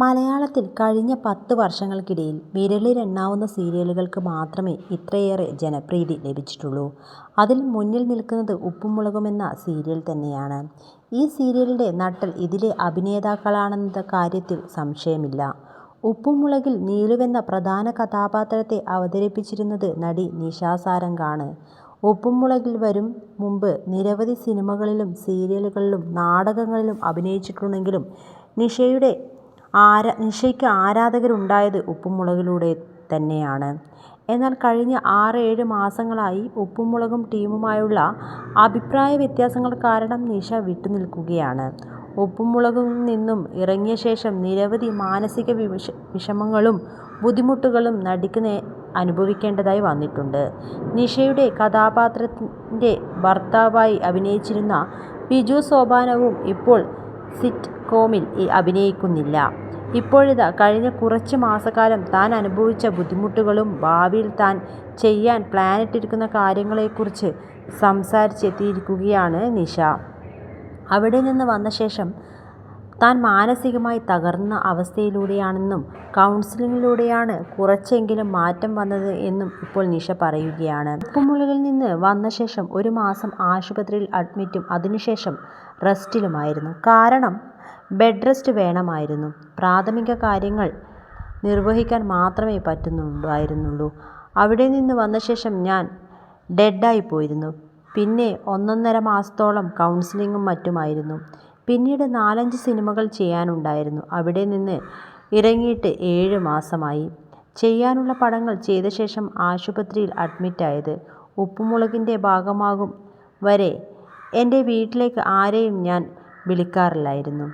മലയാളത്തിൽ കഴിഞ്ഞ പത്ത് വർഷങ്ങൾക്കിടയിൽ വിരലിലെണ്ണാവുന്ന സീരിയലുകൾക്ക് മാത്രമേ ഇത്രയേറെ ജനപ്രീതി ലഭിച്ചിട്ടുള്ളൂ. അതിൽ മുന്നിൽ നിൽക്കുന്നത് ഉപ്പും മുളകും എന്ന സീരിയൽ തന്നെയാണ്. ഈ സീരിയലിന്റെ നട്ടൽ ഇതിലെ അഭിനേതാക്കളാണെന്ന കാര്യത്തിൽ സംശയമില്ല. ഉപ്പും മുളകിൽ നീലുവെന്ന പ്രധാന കഥാപാത്രത്തെ അവതരിപ്പിച്ചിരുന്നത് നടി നിഷാ സാരംഗാണ്. ഉപ്പും മുളകിൽ വരും മുമ്പ് നിരവധി സിനിമകളിലും സീരിയലുകളിലും നാടകങ്ങളിലും അഭിനയിച്ചിട്ടുണ്ടെങ്കിലും നിഷയ്ക്ക് ആരാധകരുണ്ടായത് ഉപ്പും മുളകിലൂടെ തന്നെയാണ്. എന്നാൽ കഴിഞ്ഞ ആറ് ഏഴ് മാസങ്ങളായി ഉപ്പും മുളകും ടീമുമായുള്ള അഭിപ്രായ വ്യത്യാസങ്ങൾ കാരണം നിഷ വിട്ടുനിൽക്കുകയാണ്. ഉപ്പും മുളകും നിന്നും ഇറങ്ങിയ ശേഷം നിരവധി മാനസിക വിഷ വിഷമങ്ങളും ബുദ്ധിമുട്ടുകളും നടിക്ക് അനുഭവിക്കേണ്ടതായി വന്നിട്ടുണ്ട്. നിഷയുടെ കഥാപാത്രത്തിന്റെ ഭർത്താവായി അഭിനയിച്ചിരുന്ന ബിജു സോപാനവും ഇപ്പോൾ സിറ്റ് കോമിൽ അഭിനയിക്കുന്നില്ല. ഇപ്പോഴിതാ കഴിഞ്ഞ കുറച്ച് മാസക്കാലം താൻ അനുഭവിച്ച ബുദ്ധിമുട്ടുകളും ഭാവിയിൽ താൻ ചെയ്യാൻ പ്ലാനിട്ടിരിക്കുന്ന കാര്യങ്ങളെക്കുറിച്ച് സംസാരിച്ചെത്തിയിരിക്കുകയാണ് നിഷ. അവിടെ നിന്ന് വന്ന ശേഷം താൻ മാനസികമായി തകർന്ന അവസ്ഥയിലൂടെയാണെന്നും കൗൺസിലിങ്ങിലൂടെയാണ് കുറച്ചെങ്കിലും മാറ്റം വന്നത് എന്നും ഇപ്പോൾ നിഷ പറയുകയാണ്. ഉപ്പുമുളകിൽ നിന്ന് വന്ന ശേഷം ഒരു മാസം ആശുപത്രിയിൽ അഡ്മിറ്റും അതിനുശേഷം റെസ്റ്റിലുമായിരുന്നു. കാരണം ബെഡ് റെസ്റ്റ് വേണമായിരുന്നു. പ്രാഥമിക കാര്യങ്ങൾ നിർവഹിക്കാൻ മാത്രമേ പറ്റുന്നുണ്ടായിരുന്നുള്ളൂ. അവിടെ നിന്ന് വന്ന ശേഷം ഞാൻ ഡെഡായിപ്പോയിരുന്നു. പിന്നെ ഒന്നൊന്നര മാസത്തോളം കൗൺസിലിങ്ങും മറ്റുമായിരുന്നു. പിന്നീട് നാലഞ്ച് സിനിമകൾ ചെയ്യാനുണ്ടായിരുന്നു. അവിടെ നിന്ന് ഇറങ്ങിയിട്ട് ഏഴ് മാസമായി. ചെയ്യാനുള്ള പടങ്ങൾ ചെയ്ത ശേഷം ആശുപത്രിയിൽ അഡ്മിറ്റായത്. ഉപ്പുമുളകിന്റെ ഭാഗമാകും വരെ എന്റെ വീട്ടിലേക്ക് ആരെയും ഞാൻ വിളിക്കാറില്ലായിരുന്നു.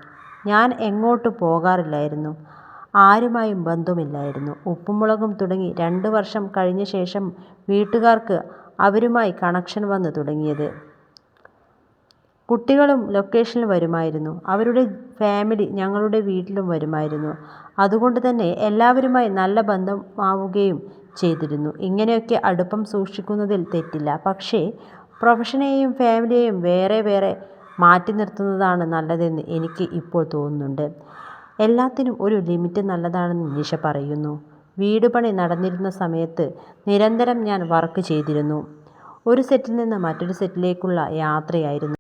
ഞാൻ എങ്ങോട്ട് പോകാറില്ലായിരുന്നു. ആരുമായും ബന്ധമില്ലായിരുന്നു. ഉപ്പുമുളകും തുടങ്ങി രണ്ട് വർഷം കഴിഞ്ഞ ശേഷം വീട്ടുകാർക്ക് അവരുമായി കണക്ഷൻ വന്നു തുടങ്ങിയത്. കുട്ടികളും ലൊക്കേഷനിൽ വരുമായിരുന്നു. അവരുടെ ഫാമിലി ഞങ്ങളുടെ വീട്ടിലും വരുമായിരുന്നു. അതുകൊണ്ട് തന്നെ എല്ലാവരുമായി നല്ല ബന്ധമാവുകയും ചെയ്തിരുന്നു. ഇങ്ങനെയൊക്കെ അടുപ്പം സൂക്ഷിക്കുന്നതിൽ തെറ്റില്ല. പക്ഷേ പ്രൊഫഷനെയും ഫാമിലിയെയും വേറെ വേറെ മാറ്റി നിർത്തുന്നതാണ് നല്ലതെന്ന് എനിക്ക് ഇപ്പോൾ തോന്നുന്നുണ്ട്. എല്ലാത്തിനും ഒരു ലിമിറ്റ് നല്ലതാണെന്ന് നിഷ പറയുന്നു. വീട് പണി നടന്നിരുന്ന സമയത്ത് നിരന്തരം ഞാൻ വർക്ക് ചെയ്തിരുന്നു. ഒരു സെറ്റിൽ നിന്ന് മറ്റൊരു സെറ്റിലേക്കുള്ള യാത്രയായിരുന്നു.